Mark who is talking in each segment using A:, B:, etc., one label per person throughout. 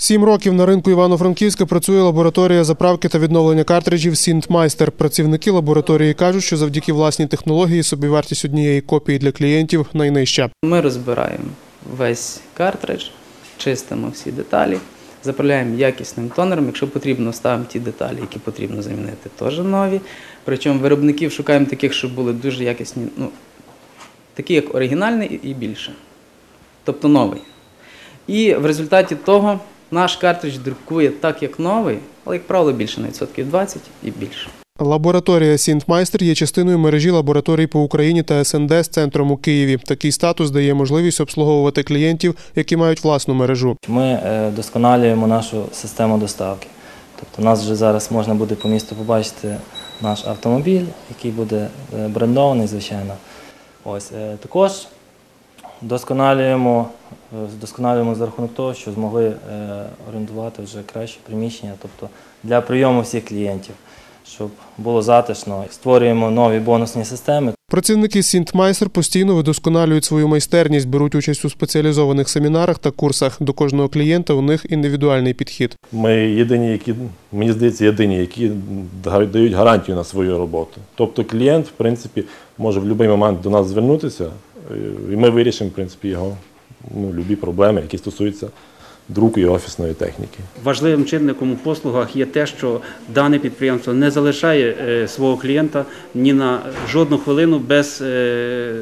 A: Сім років на ринку Івано-Франківська працює лабораторія заправки та відновлення картриджів Сінтмайстер. Працівники лабораторії кажуть, що завдяки власній технології собівартість однієї копії для клієнтів найнижча.
B: Ми розбираємо весь картридж, чистимо всі деталі, заправляємо якісним тонером. Якщо потрібно, ставимо ті деталі, які потрібно замінити, теж нові. Причому виробників шукаємо таких, щоб були дуже якісні, ну, такі як оригінальний і більше. Тобто новий. І в результаті того наш картридж друкує так, як новий, але, як правило, більше на відсотків 20 і більше.
A: Лабораторія Сінтмайстер є частиною мережі лабораторій по Україні та СНД з центром у Києві. Такий статус дає можливість обслуговувати клієнтів, які мають власну мережу.
C: Ми е, вдосконалюємо нашу систему доставки. Тобто, нас вже зараз можна буде по місту побачити наш автомобіль, який буде е, брендований, звичайно. Ось е, також вдосконалюємо, е, вдосконалюємо за рахунок того, що змогли е, орендувати вже кращі приміщення, тобто для прийому всіх клієнтів, щоб було затишно. Створюємо нові бонусні системи.
A: Працівники Сінтмайстер постійно видосконалюють свою майстерність, беруть участь у спеціалізованих семінарах та курсах. До кожного клієнта у них індивідуальний підхід.
D: Ми єдині, які, мені здається, єдині, які дають гарантію на свою роботу. Тобто клієнт, в принципі, може в будь-який момент до нас звернутися, е, і ми вирішимо, в принципі, його ну, любі проблеми, які стосуються друку і офісної техніки.
E: Важливим чинником у послугах є те, що дане підприємство не залишає е, свого клієнта ні на жодну хвилину без, е,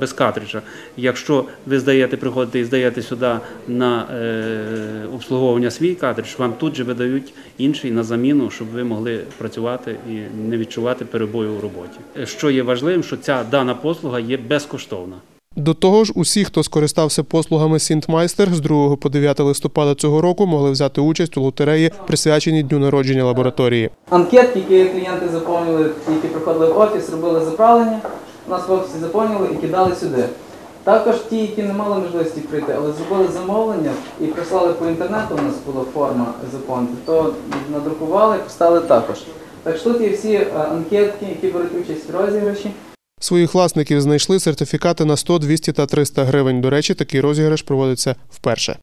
E: без картриджа. Якщо ви здаєте, приходите і здаєте сюди на е, обслуговування свій картридж, вам тут же видають інший на заміну, щоб ви могли працювати і не відчувати перебою у роботі. Що є важливим, що ця дана послуга є безкоштовна.
A: До того ж, усі, хто скористався послугами Сінтмайстер з 2 по 9 листопада цього року, могли взяти участь у лотереї, присвяченій дню народження лабораторії.
B: Анкетки, які клієнти заповнювали, які приходили в офіс, робили заправлення, у нас в офісі заповнювали і кидали сюди. Також ті, які не мали можливості прийти, але зробили замовлення і прислали по інтернету, у нас була форма заповнити, то надрукували поставили також. Так що тут є всі е, анкетки, які беруть участь в розіграші.
A: Своїх власників знайшли сертифікати на 100, 200 та 300 гривень. До речі, такий розіграш проводиться вперше.